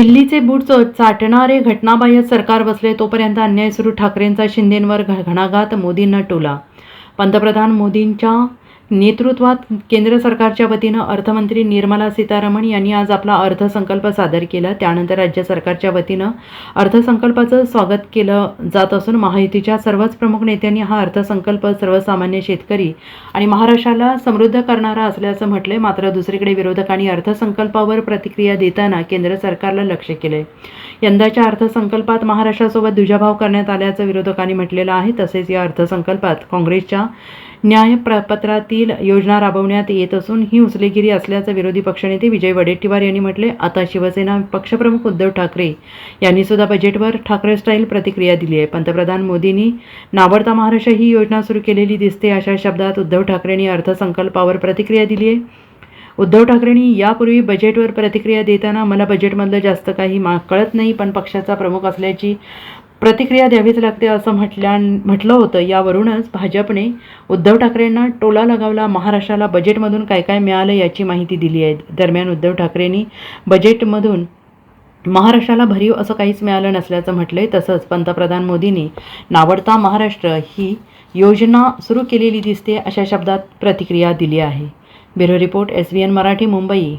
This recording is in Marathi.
दिल्लीचे बूट चाटणारे घटनाबाह्य सरकार बसले तोपर्यंत अन्याय सुरू ठाकरेंचा शिंदेंवर घणाघात मोदींना टोला. पंतप्रधान मोदींच्या नेतृत्वात केंद्र सरकारच्या वतीनं अर्थमंत्री निर्मला सीतारामन यांनी आज आपला अर्थसंकल्प सादर केला. त्यानंतर राज्य सरकारच्या वतीनं अर्थसंकल्पाचं स्वागत केलं जात असून महायुतीच्या सर्वच प्रमुख नेत्यांनी हा अर्थसंकल्प सर्वसामान्य शेतकरी आणि महाराष्ट्राला समृद्ध करणारा असल्याचं म्हटलंय. मात्र दुसरीकडे विरोधकांनी अर्थसंकल्पावर प्रतिक्रिया देताना केंद्र सरकारला लक्ष केलंय. यंदाच्या अर्थसंकल्पात महाराष्ट्रासोबत दुजाभाव करण्यात आल्याचं विरोधकांनी म्हटलेलं आहे. तसेच या अर्थसंकल्पात काँग्रेसच्या न्याय प्रपत्रातील योजना राबवण्यात येत असून ही उचलेगिरी असल्याचं विरोधी पक्षनेते विजय वडेट्टीवार यांनी म्हटले आता शिवसेना पक्षप्रमुख उद्धव ठाकरे यांनी सुद्धा बजेटवर ठाकरे स्टाईल प्रतिक्रिया दिली आहे. पंतप्रधान मोदींनी नावडता महाराष्ट्र ही योजना सुरू केलेली दिसते अशा शब्दात उद्धव ठाकरेंनी अर्थसंकल्पावर प्रतिक्रिया दिली आहे. उद्धव ठाकरेंनी यापूर्वी बजेटवर प्रतिक्रिया देताना मला बजेटमधलं जास्त काही मा कळत नाही पण पक्षाचा प्रमुख असल्याची प्रतिक्रिया द्यावीच लागते असं म्हटल्या म्हटलं होतं. यावरूनच भाजपने उद्धव ठाकरेंना टोला लगावला. महाराष्ट्राला बजेटमधून काय काय मिळालं याची माहिती दिली आहे. दरम्यान उद्धव ठाकरेंनी बजेटमधून महाराष्ट्राला भरीव असं काहीच मिळालं नसल्याचं म्हटलंय. तसंच पंतप्रधान मोदींनी नावडता महाराष्ट्र ही योजना सुरू केलेली दिसते अशा शब्दात प्रतिक्रिया दिली आहे. Bureau report S V N Marathi Mumbai.